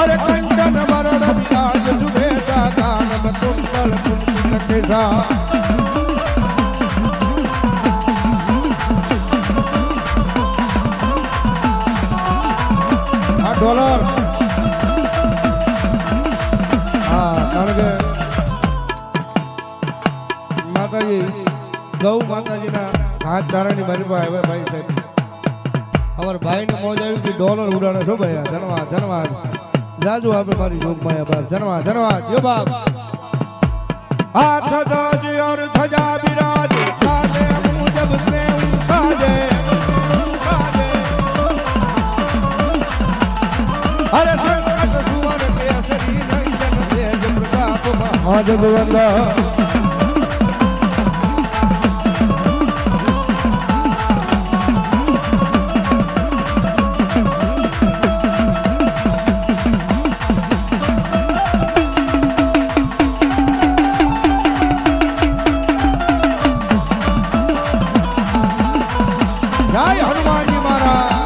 અરે કંચન વરણ વિરાજ સુબેસા કાનન કુંડલ કેસા આ ડોલર હા કારણ કે માતાજી, ગૌ માતાજીના હાથ ધારાની મારી પાસે આવ્યા ભાઈ સાહેબ. અમારા ભાઈને મોજ આવી હતી ડોલર ઉડાડે છો ભાઈ. આ ધન્યવાદ ધન્યવાદ. જાજુ આપે મારી જોગમાં બાપ. ધન્યવાદ જો બાપ. હાથ સાજે અરે હનુમાનજી મહારાજ.